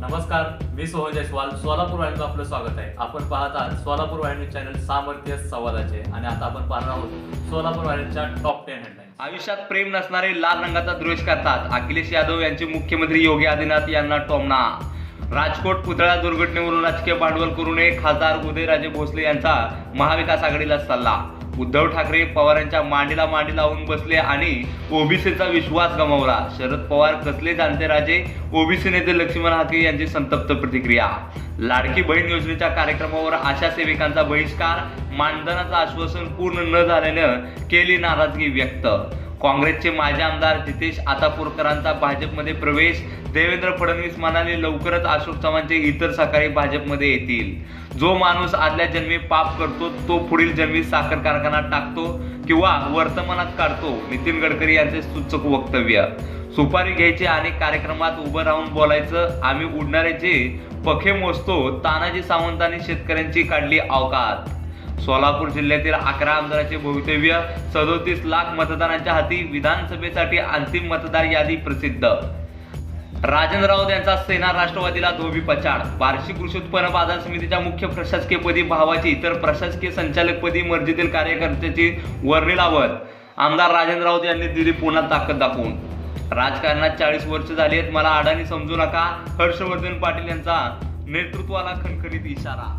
नमस्कार मी सोहन जयस्वाल. सोलापूर वाहिनीचं आपलं स्वागत आहे. आपण पाहत आहात सोलापूर वाहिनी चॅनल सामर्थ्य संवादाचे. आणि आता आपण पाहणार आहोत सोलापूर वाहिनीच्या टॉप टेन हेडलाईन आयुष्यात प्रेम नसणारे लाल रंगाचा द्वेष करतात. अखिलेश यादव यांचे मुख्यमंत्री योगी आदित्यनाथ यांना टोमना राजकोट पुतळा दुर्घटनेवरून राजकीय भांडवल करू नये खासदार उदयराजे भोसले यांचा महाविकास आघाडीला सल्ला. उद्धव ठाकरे पवारांच्या मांडीला मांडी लावून बसले आणि ओबीसीचा विश्वास गमावला. शरद पवार कसले जाणते राजे? ओबीसी नेते लक्ष्मण हाके यांची संतप्त प्रतिक्रिया. लाडकी बहीण योजनेच्या कार्यक्रमावर आशा सेविकांचा बहिष्कार मानधनाचं आश्वासन पूर्ण न झाल्यानं केली नाराजगी व्यक्त. काँग्रेसचे माजी आमदार जितेश आतापूरकरांचा भाजपमध्ये प्रवेश. देवेंद्र फडणवीस म्हणाले लवकरच अशोक चव्हाणचे इतर सहकारी भाजपमध्ये येतील. जो माणूस आदल्या जन्मी पाप करतो तो पुढील जन्मी साखर कारखाना टाकतो किंवा वर्तमानात काढतो नितीन गडकरी यांचे सूचक वक्तव्य. सुपारी घ्यायची आणि कार्यक्रमात उभं राहून बोलायचं आम्ही उडणाऱ्याचे पखे मोजतो तानाजी सावंतांनी शेतकऱ्यांची काढली अवकात. सोलापूर जिल्ह्यातील अकरा आमदारांचे भवितव्य सदोतीस लाख मतदारांच्या हाती विधानसभेसाठी अंतिम मतदार यादी प्रसिद्ध. राजेंद्र राऊत यांचा सेना राष्ट्रवादीला धोबी पछाड. वार्षिक कृषी उत्पन्न बाजार समितीच्या मुख्य प्रशासकीयपदी भावाची तर प्रशासकीय संचालकपदी मर्जीतील कार्यकर्त्याची वर्णी लावत आमदार राजेंद्र राऊत यांनी दिली पुन्हा ताकद दाखवून. राजकारणात चाळीस वर्ष झाली आहेत मला अडाणी समजू नका हर्षवर्धन पाटील यांचा नेतृत्वाला खणखणीत इशारा.